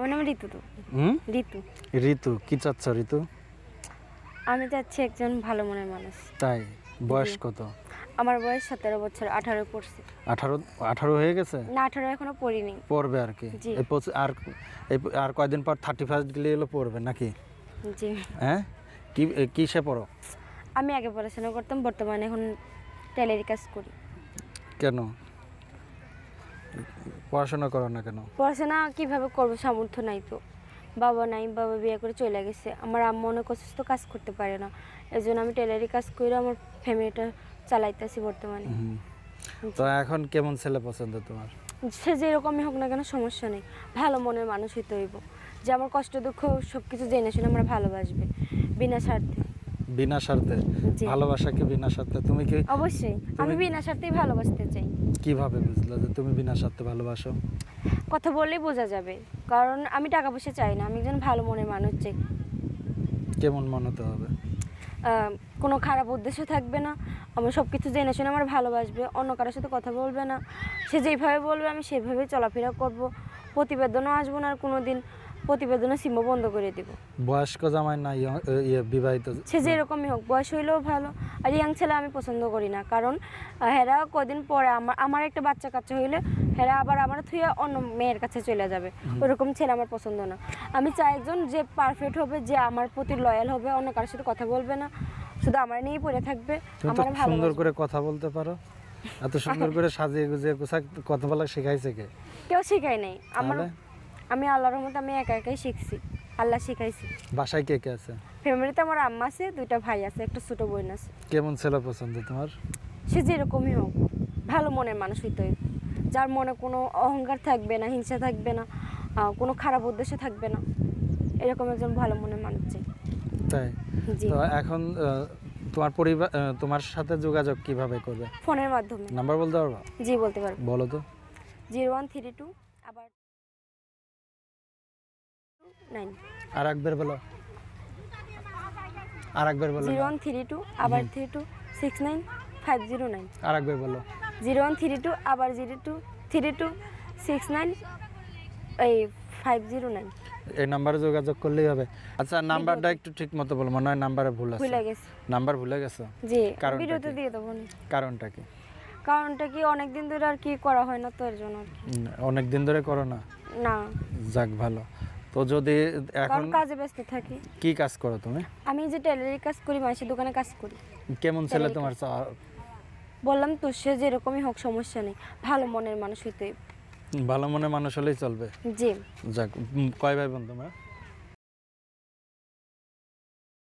আমার নাম ঋতু তো। হুম? ঋতু। ঋতু কি চাচ্ছ ঋতু? আমি চাচ্ছি একজন ভালো মনের মানুষ। তাই? বয়স কত? আমার বয়স সতেরো বছর আঠারো পড়ছে। আঠারো আঠারো হয়ে গেছে? না আঠারো এখনও পড়িনি। পড়বে আর কি। আর আর কয়দিন পর থার্টি ফার্স্ট গেলে এলো পড়বে নাকি? জি। হ্যাঁ? কি কিসে পড়ো? আমি আগে পড়াশোনা করতাম বর্তমানে এখন টেলারি কাজ করি। কেন? পড়াশোনা করো না কেন? পড়াশোনা কীভাবে করব সামর্থ্য নাই তো। বাবা নাই বাবা বিয়ে করে চলে গেছে। আমার আম্মা অনেক অসুস্থ কাজ করতে পারে না। এই জন্য আমি টেলারি কাজ করে আমার ফ্যামিলিটা চালাইতেছি বর্তমানে। তো এখন কেমন ছেলে পছন্দ তোমার? সে যেরকমই হোক না কেন সমস্যা নেই। ভালো মনের মানুষ হইতে হইব। যে আমার কষ্ট দুঃখ সব কিছু জেনে শুনে আমরা ভালোবাসবে বিনা স্বার্থে। বিনা স্বার্থে জি। ভালোবাসা কি বিনা স্বার্থে তুমি কি অবশ্যই আমি বিনা স্বার্থেই ভালোবাসতে চাই। কীভাবে বুঝলে যে তুমি বিনা স্বার্থে ভালোবাসো? কথা বললেই বোঝা যাবে কারণ আমি টাকা পয়সা চাই না আমি একজন ভালো মনের মানুষ চাই। কেমন মনে হতে হবে? কোনো খারাপ উদ্দেশ্য থাকবে না আমার সব কিছু জেনে শুনে আমার ভালোবাসবে অন্য কারোর সাথে কথা বলবে না। সে যেইভাবে বলবে আমি সেভাবেই চলাফেরা করব প্রতিবেদনও আসব না আর কোনো দিন প্রতিবেদনের সীম বন্ধ করে দিব। বয়স্ক জামাই না ইয়- বিবাহিত সে যেরকমই হোক বয়স হইলেও ভালো। আর ইয়াং ছেলে আমি পছন্দ করি না কারণ হেরা কদিন পরে আমার আমার একটা বাচ্চা কাচ্চা হইলে হেরা আবার আমার থুয়ে অন্য মেয়ের কাছে চলে যাবে। ওরকম ছেলে আমার পছন্দ না। আমি চাই একজন যে পারফেক্ট হবে যে আমার প্রতি লয়াল হবে অন্য কারোর সাথে কথা বলবে না। শুধু আমার নিয়েই পড়ে থাকবে আমার খুব সুন্দর ভালো করে কথা বলতে পারো। এত সুন্দর করে সাজিয়ে গুজিয়ে কথা বলা শেখাইছে কে? কেউ শিখাই নাই। আমার? আমি আল্লাহর রহমতে আমি একা একাই শিখছি আল্লাহ শিখাইছি। বাসায় কে কে আছে? ফ্যামিলিতে আমার আম্মা আছে দুইটা ভাই আছে একটা ছোট বোন আছে। কেমন ছেলে পছন্দ তোমার? সে যেরকমই হোক ভালো মনের মানুষ হইতে হইবে। যার মনে কোনো অহংকার থাকবে না হিংসা থাকবে না কোনো খারাপ উদ্দেশ্য থাকবে না এরকম একজন ভালো মনের মানুষ চাই। তাই? জি। তো এখন তোমার পরিবার তোমার সাথে যোগাযোগ কীভাবে করবে? ফোনের মাধ্যমে। নাম্বার বলতে পারবা? জি বলতে পারব। বলো তো। জিরো ওয়ান থ্রি টু আবার নাইন। আর একবার বলো। আর একবার বলো। জিরো ওয়ান থ্রি টু আবার three two six nine five zero nine. আর একবার বলো। জিরো ওয়ান থ্রি টু আবার zero two three two six nine এই ফাইভ জিরো নাইন। এই নাম্বারে যোগাযোগ করলেই হবে। আচ্ছা নাম্বারটা একটু ঠিক মতো বলো মনে হয় নাম্বারে ভুল আছে। ভুলে গেছে। নাম্বার ভুলে গেছো? জি কারণটা কি? দিয়ে দেবো কারণটা কি? কারণটা কি অনেক দিন ধরে আর কি করা হয় না তো এর জন্য অনেক দিন ধরে করো না? না। যাক ভালো। তো যদি এখন কাজে ব্যস্ত থাকি। কি কাজ করো তুমি? আমি যে টেলারি কাজ করি মানুষের দোকানে কাজ করি। কেমন ছেলে তোমার বললাম তো সে যেরকমই হোক সমস্যা নেই। ভালো মনের মানুষ হইতে ভালো মনের মানুষ হলেই চলবে। জি। যাক কয় ভাই বোন তোমরা?